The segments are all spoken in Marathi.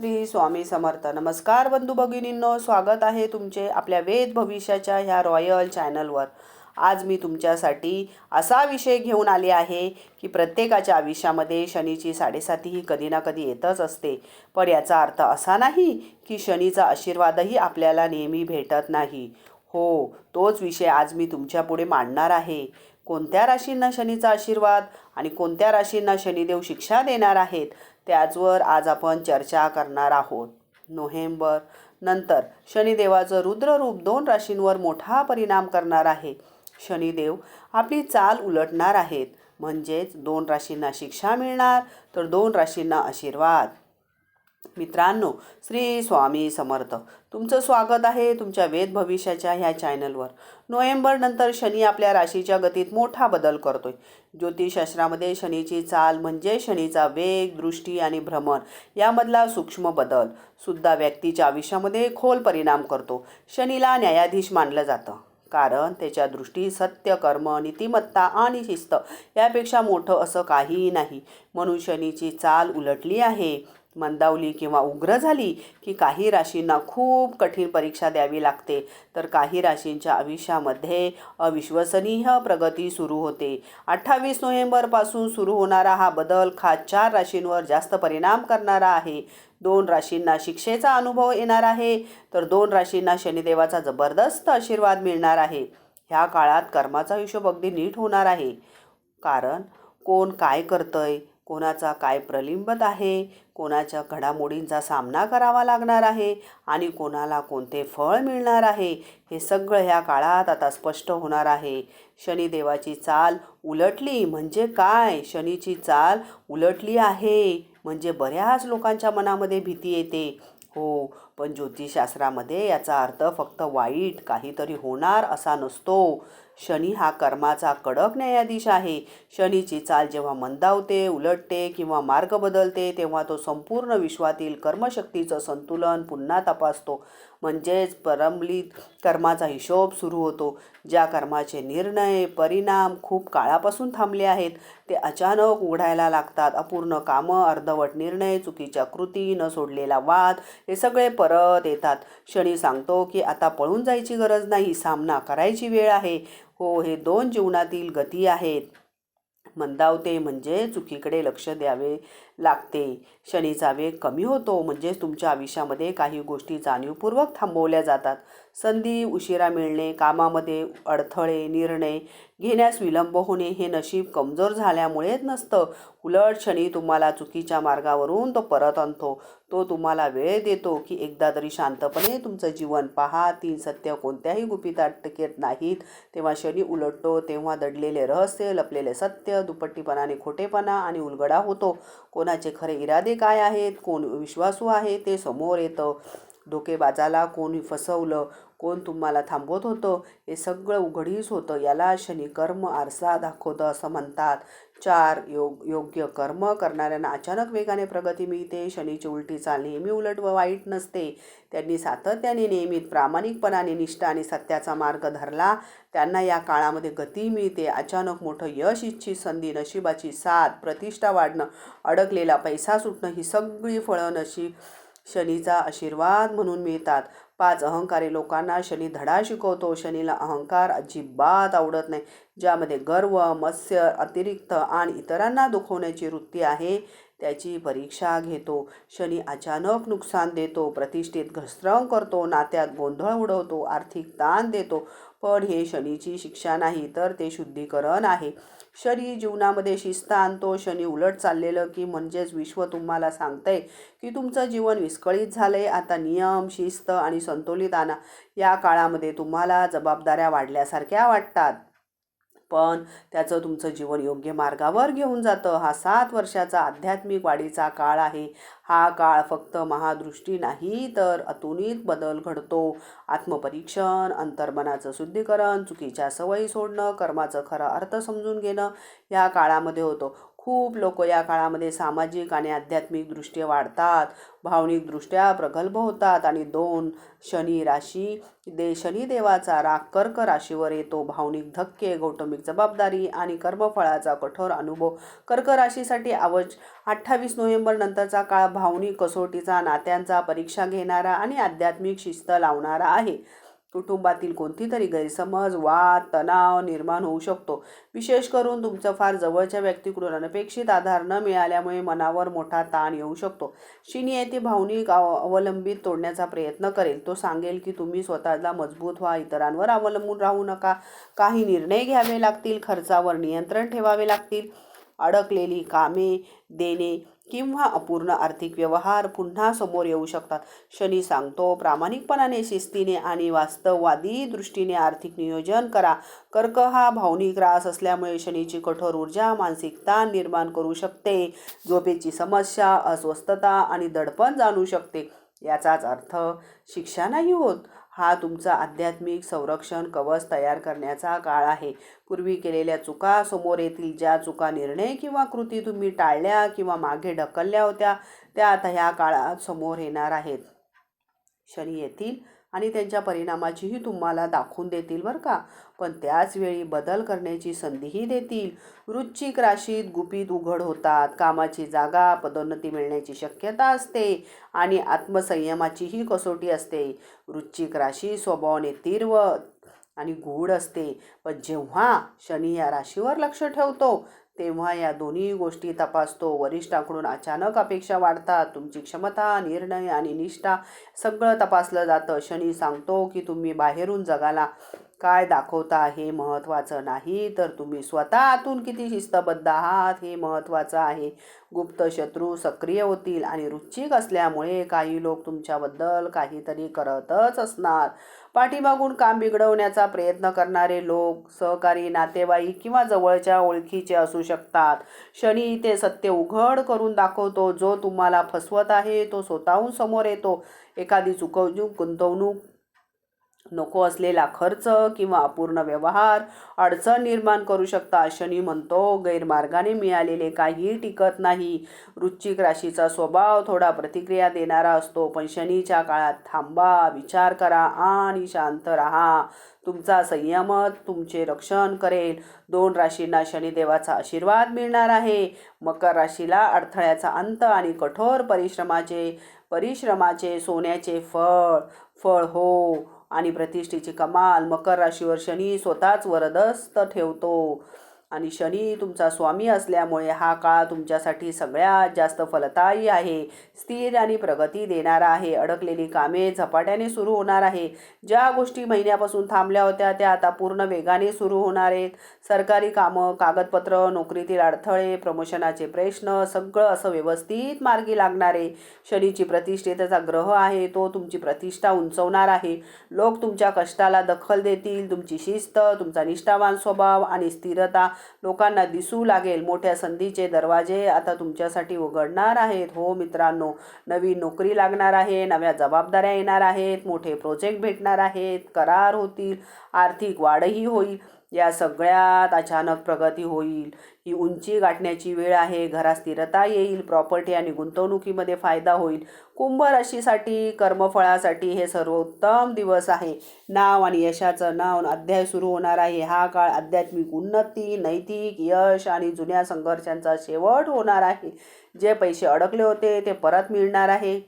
श्री स्वामी समर्थ. नमस्कार बंधू भगिनींनो स्वागत आहे तुमचे आपल्या वेद भविष्याच्या ह्या रॉयल चॅनलवर. आज मी तुमच्यासाठी असा विषय घेऊन आले आहे की प्रत्येकाच्या आयुष्यामध्ये शनीची साडेसाती ही कधी ना कधी येतच असते. पण याचा अर्थ असा नाही की शनीचा आशीर्वादही आपल्याला नेहमी भेटत नाही. हो तोच विषय आज मी तुमच्यापुढे मांडणार आहे. कोणत्या राशींना शनीचा आशीर्वाद आणि कोणत्या राशींना शनिदेव शिक्षा देणार आहेत? त्याचवर आज आपण चर्चा करणार आहोत. नोव्हेंबर नंतर शनिदेवाचं रुद्ररूप दोन राशींवर मोठा परिणाम करणार आहे. शनिदेव आपली चाल उलटणार आहेत. म्हणजेच दोन राशींना शिक्षा मिळणार तर दोन राशींना आशीर्वाद. मित्रांनो श्री स्वामी समर्थ. तुमचं स्वागत आहे तुमच्या वेद भविष्याच्या ह्या चॅनलवर. नोव्हेंबरनंतर शनी आपल्या राशीच्या गतीत मोठा बदल करतोय. ज्योतिषशास्त्रामध्ये शनीची चाल म्हणजे शनीचा वेग दृष्टी आणि भ्रमण यामधला सूक्ष्म बदल सुद्धा व्यक्तीच्या आयुष्यामध्ये खोल परिणाम करतो. शनीला न्यायाधीश मानलं जातं. कारण त्याच्या दृष्टी सत्य कर्म नीतिमत्ता आणि शिस्त यापेक्षा मोठं असं काहीही नाही. म्हणून शनीची चाल उलटली आहे. मंदावली किंवा उग्र झाली की काही राशींना खूप कठीण परीक्षा द्यावी लागते. तर काही राशींच्या आयुष्यामध्ये अविश्वसनीय प्रगती सुरू होते. अठ्ठावीस नोव्हेंबरपासून सुरू होणारा हा बदल खास चार राशींवर जास्त परिणाम करणारा आहे. दोन राशींना शिक्षेचा अनुभव येणार आहे तर दोन राशींना शनिदेवाचा जबरदस्त आशीर्वाद मिळणार आहे. ह्या काळात कर्माचा हिशोब अगदी नीट होणार आहे. कारण कोण काय करतंय कोणाचा काय प्रलिंबत आहे कोणाच्या घडामोडींचा सामना करावा लागणार आहे आणि कोणाला कोणते फळ मिळणार आहे हे सगळं ह्या काळात आता स्पष्ट होणार आहे. शनिदेवाची चाल उलटली म्हणजे काय? शनीची चाल उलटली आहे म्हणजे बऱ्याच लोकांच्या मनामध्ये भीती येते. हो पण ज्योतिषशास्त्रामध्ये याचा अर्थ फक्त वाईट काहीतरी होणार असा नसतो. शनी हा कर्माचा कडक न्यायाधीश आहे. शनीची चाल जेव्हा मंदावते उलटते किंवा मार्ग बदलते तेव्हा तो संपूर्ण विश्वातील कर्मशक्तीचं संतुलन पुन्हा तपासतो. म्हणजेच परमलित कर्माचा हिशोब सुरू होतो. ज्या कर्माचे निर्णय परिणाम खूप काळापासून थांबले आहेत ते अचानक उघडायला लागतात. अपूर्ण कामं अर्धवट निर्णय चुकीच्या कृती न सोडलेला वाद हे सगळे परत येतात. शनी सांगतो की आता पळून जायची गरज नाही सामना करायची वेळ आहे. हो हे दोन जीवनातील गती आहेत. मंदावते म्हणजे चुकीकडे लक्ष द्यावे लागते. शनीचा वेग कमी होतो म्हणजेच तुमच्या आयुष्यामध्ये काही गोष्टी जाणीवपूर्वक थांबवल्या जातात. संधी उशिरा मिळणे कामामध्ये अडथळे निर्णय घेण्यास विलंब होणे हे नशीब कमजोर झाल्यामुळेच नसतं. उलट क्षणी तुम्हाला चुकीच्या मार्गावरून तो परत आणतो. तो तुम्हाला वेळ देतो की एकदा तरी शांतपणे तुमचं जीवन पहा. तीन सत्य कोणत्याही गुपित अटकेत नाहीत. तेव्हा शनी उलटतो तेव्हा दडलेले रहस्य लपलेले सत्य दुपट्टीपणाने खोटेपणा आणि उलगडा होतो. कोणाचे खरे इरादे काय आहेत? कोण विश्वासू आहे? ते समोर येतं. धोकेबाजाला कोणी फसवलं कोण तुम्हाला थांबवत होतं हे सगळं उघडीस होतं. याला शनी कर्म आरसा दाखवतं असं म्हणतात. चार योग योग्य कर्म करणाऱ्यांना अचानक वेगाने प्रगती मिळते. शनीची उलटी चाल नेहमी उलट व वाईट नसते. त्यांनी सातत्याने नियमित प्रामाणिकपणाने निष्ठा आणि सत्याचा मार्ग धरला. त्यांना या काळामध्ये गती मिळते. अचानक मोठं यश इच्छित संधी नशिबाची साथ प्रतिष्ठा वाढणं अडकलेला पैसा सुटणं ही सगळी फळं नशीब शनीचा आशीर्वाद म्हणून मिळतात. पाच अहंकारी लोकांना शनी धडा शिकवतो. शनीला अहंकार अजिबात आवडत नाही. ज्यामध्ये गर्व मत्स्य अतिरिक्त आणि इतरांना दुखवण्याची वृत्ती आहे त्याची परीक्षा घेतो. शनी अचानक नुकसान देतो प्रतिष्ठेत घसरण करतो नात्यात गोंधळ उडवतो आर्थिक ताण देतो. पण हे शनीची शिक्षा नाही तर ते शुद्धीकरण आहे. शनी जीवनामध्ये शिस्त आणतो. शनी उलट चाललेलं की म्हणजेच विश्व तुम्हाला सांगतंय की तुमचं जीवन विस्कळीत झालंय. आता नियम शिस्त आणि संतुलित आणा. या काळामध्ये तुम्हाला जबाबदाऱ्या वाढल्यासारख्या वाटतात. पण त्याचं तुमचं जीवन योग्य मार्गावर घेऊन जातं. हा सात वर्षाचा आध्यात्मिक वाढीचा काळ आहे. हा काळ फक्त महादृष्टी नाही तर अतुलित बदल घडतो. आत्मपरीक्षण अंतर्मनाचं शुद्धीकरण चुकीच्या सवयी सोडणं कर्माचं खरा अर्थ समजून घेणं या काळामध्ये होतो. खूप लोक या काळामध्ये सामाजिक आणि आध्यात्मिकदृष्ट्या वाढतात भावनिकदृष्ट्या प्रगल्भ होतात आणि दोन शनी राशी दे शनिदेवाचा राग कर्क राशीवर येतो. भावनिक धक्के कौटुंबिक जबाबदारी आणि कर्मफळाचा कठोर अनुभव कर्क राशीसाठी आवज. अठ्ठावीस नोव्हेंबर नंतरचा काळ भावनिक कसोटीचा नात्यांचा परीक्षा घेणारा आणि आध्यात्मिक शिस्त लावणारा आहे. कुटुंबातील कोणती तरी गैरसमज वाद तणाव निर्माण होऊ शकतो. विशेष करून तुमचं फार जवळच्या व्यक्तीकडून अनपेक्षित आधार न मिळाल्यामुळे मनावर मोठा ताण येऊ शकतो. शिनी येथे भावनिक अवलंबित तोडण्याचा प्रयत्न करेल. तो सांगेल की तुम्ही स्वतःला मजबूत व्हा इतरांवर अवलंबून राहू नका. काही निर्णय घ्यावे लागतील खर्चावर नियंत्रण ठेवावे लागतील. अडकलेली कामे देणे किंवा अपूर्ण आर्थिक व्यवहार पुन्हा समोर येऊ शकतात. शनी सांगतो प्रामाणिकपणाने शिस्तीने आणि वास्तववादी दृष्टीने आर्थिक नियोजन करा. कर्क हा भावनिक रास असल्यामुळे शनीची कठोर ऊर्जा मानसिक ताण निर्माण करू शकते. झोपेची समस्या अस्वस्थता आणि दडपण जाणू शकते. याचाच अर्थ शिक्षा नाही होत. हा तुमचा आध्यात्मिक संरक्षण कवच तयार करण्याचा काळ आहे. पूर्वी केलेल्या चुका समोर येतील ज्या चुका निर्णय किंवा कृती तुम्ही टाळल्या किंवा मागे ढकलल्या होत्या त्या आता ह्या काळात समोर येणार आहेत. शनी येतील आणि त्यांच्या परिणामाचीही तुम्हाला दाखवून देतील बरं का. पण त्याच वेळी बदल करण्याची संधीही देतील. वृश्चिक राशीत गुपित उघड होतात. कामाची जागा पदोन्नती मिळण्याची शक्यता असते आणि आत्मसंयमाचीही कसोटी असते. वृश्चिक राशी स्वभावाने तीव्र आणि गूढ असते. पण जेव्हा शनी या राशीवर लक्ष ठेवतो तेव्हा या दोन्ही गोष्टी तपासतो. वरिष्ठांकडून अचानक अपेक्षा वाढतात. तुमची क्षमता निर्णय आणि निष्ठा सगळं तपासलं जातं. शनी सांगतो की तुम्ही बाहेरून जगाला काय दाखवता हे महत्त्वाचं नाही? तर तुम्ही स्वतः आतून किती शिस्तबद्ध आहात हे महत्त्वाचं आहे. गुप्त शत्रू सक्रिय होतील आणि रुचिक असल्यामुळे काही लोक तुमच्याबद्दल काहीतरी करतच असणार. पाठीमागून काम बिघडवण्याचा प्रयत्न करणारे लोक सहकारी नातेवाईक किंवा जवळच्या ओळखीचे असू शकतात. शनी ते सत्य उघड करून दाखवतो जो तुम्हाला फसवत आहे तो स्वतःहून समोर येतो. एखादी चुकवणूक गुंतवणूक नको असलेला खर्च किंवा अपूर्ण व्यवहार अडचण निर्माण करू शकता शनी म्हणतो. गैरमार्गाने मिळालेले काही टिकत नाही. वृश्चिक राशीचा स्वभाव थोडा प्रतिक्रिया देणारा असतो पण शनीच्या काळात थांबा विचार करा आणि शांत राहा. तुमचा संयमत तुमचे रक्षण करेल. दोन राशींना शनिदेवाचा आशीर्वाद मिळणार आहे. मकर राशीला अडथळ्याचा अंत आणि कठोर परिश्रमाचे परिश्रमाचे सोन्याचे फळ फळ हो. आणि प्रतिष्ठेची कमाल मकर राशीवर शनी स्वतःच वरदस्त ठेवतो. आणि शनी तुमचा स्वामी असल्यामुळे हा काळ तुमच्यासाठी सगळ्यात जास्त फलदायी आहे. स्थिर आणि प्रगती देणारा आहे. अडकलेली कामे झपाट्याने सुरू होणार आहे. ज्या गोष्टी महिन्यापासून थांबल्या होत्या त्या आता पूर्ण वेगाने सुरू होणार आहेत. सरकारी कामं कागदपत्र नोकरीतील अडथळे प्रमोशनाचे प्रश्न सगळं असं व्यवस्थित मार्गी लागणार आहे. शनीची प्रतिष्ठेचा ग्रह आहे तो तुमची प्रतिष्ठा उंचवणार आहे. लोक तुमच्या कष्टाला दखल देतील. तुमची शिस्त तुमचा निष्ठावान स्वभाव आणि स्थिरता लोकांना दिसू लागेल. मोठ्या संधीचे दरवाजे आता तुमच्यासाठी उघडणार आहेत. हो मित्रांनो नवीन नोकरी लागणार आहे नव्या जबाबदाऱ्या येणार आहेत मोठे प्रोजेक्ट भेटणार आहेत करार होतील आर्थिक वाढही होईल. या सगळ्यात अचानक प्रगती होईल. ही उंची गाठण्याची वेळ आहे. घरात स्थिरता येईल. प्रॉपर्टी आणि गुंतवणुकीमध्ये फायदा होईल. कुंभ राशीसाठी कर्मफळासाठी हे सर्वोत्तम दिवस आहे. नाव आणि यशाचं नाव अध्याय सुरू होणार आहे. हा काळ आध्यात्मिक उन्नती नैतिक यश आणि जुन्या संघर्षांचा शेवट होणार आहे. जे पैसे अडकले होते ते परत मिळणार आहे.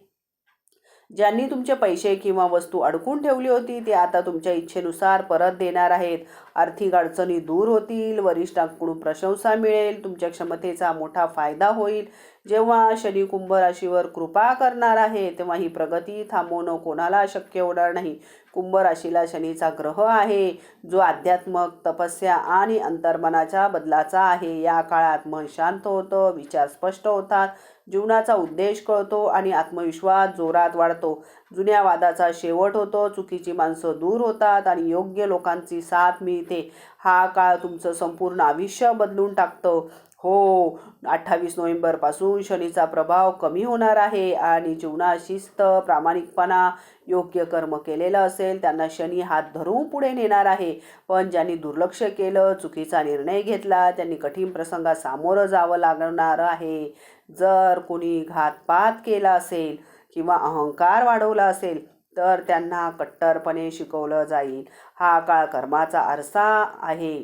ज्यांनी तुमचे पैसे किंवा वस्तू अडकून ठेवली होती ते आता तुमच्या इच्छेनुसार परत देणार आहेत. आर्थिक अडचणी दूर होतील वरिष्ठांकडून प्रशंसा मिळेल तुमच्या क्षमतेचा मोठा फायदा होईल. जेव्हा शनी कुंभ राशीवर कृपा करणार आहे तेव्हा ही प्रगती थांबवणं कोणाला शक्य होणार नाही. कुंभ राशीला शनीचा ग्रह आहे जो आध्यात्मक तपस्या आणि अंतर्मनाच्या बदलाचा आहे. या काळात मन शांत होतं विचार स्पष्ट होतात. जीवनाचा उद्देश कळतो आणि आत्मविश्वास जोरात वाढतो. जुन्या वादाचा शेवट होतो चुकीची माणसं दूर होतात आणि योग्य लोकांची साथ मिळते. हा काळ तुमचं संपूर्ण आयुष्य बदलून टाकतं. हो अठ्ठावीस नोव्हेंबरपासून शनीचा प्रभाव कमी होणार आहे आणि जीवनात शिस्त प्रामाणिकपणा योग्य कर्म केलेलं असेल त्यांना शनी हात धरून पुढे नेणार आहे. पण ज्यांनी दुर्लक्ष केलं चुकीचा निर्णय घेतला त्यांनी कठीण प्रसंगात सामोरं जावं लागणार आहे. जर कोणी घातपात केला असेल किंवा अहंकार वाढवला असेल तर त्यांना कट्टरपणे शिकवलं जाईल. हा काळ कर्माचा आरसा आहे.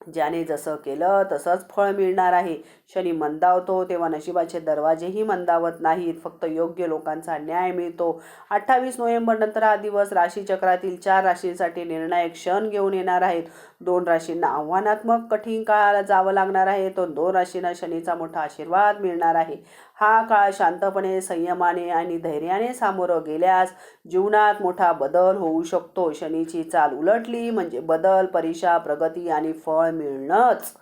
ज्याने जसं केलं तसंच फळ मिळणार आहे. शनी मंदावतो तेव्हा नशिबाचे दरवाजेही मंदावत नाहीत. फक्त योग्य लोकांचा न्याय मिळतो. अठ्ठावीस नोव्हेंबर नंतर हा दिवस राशीचक्रातील चार राशींसाठी निर्णायक क्षण घेऊन येणार आहेत. दोन राशींना आव्हानात्मक कठीण काळाला जावं लागणार आहे. तर दोन राशींना शनीचा मोठा आशीर्वाद मिळणार आहे. हा काळ शांतपणे संयमाने आणि धैर्याने सामोरं गेल्यास जीवनात मोठा बदल होऊ शकतो. शनीची चाल उलटली म्हणजे बदल परीक्षा प्रगती आणि फळ मिळणंच.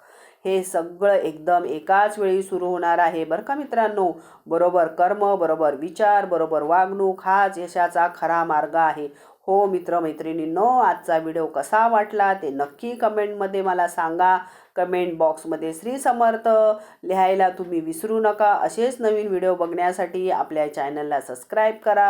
हे सगळं एकदम एकाच वेळी सुरू होणार आहे. बरं का मित्रांनो? बरोबर कर्म बरोबर विचार बरोबर वागणूक हाच यशाचा खरा मार्ग आहे. हो मित्रमैत्रिणींनो आजचा व्हिडिओ कसा वाटला ते नक्की कमेंटमध्ये मला सांगा. कमेंट बॉक्समध्ये श्री समर्थ लिहायला तुम्ही विसरू नका. असेच नवीन व्हिडिओ बघण्यासाठी आपल्या चॅनलला सबस्क्राईब करा.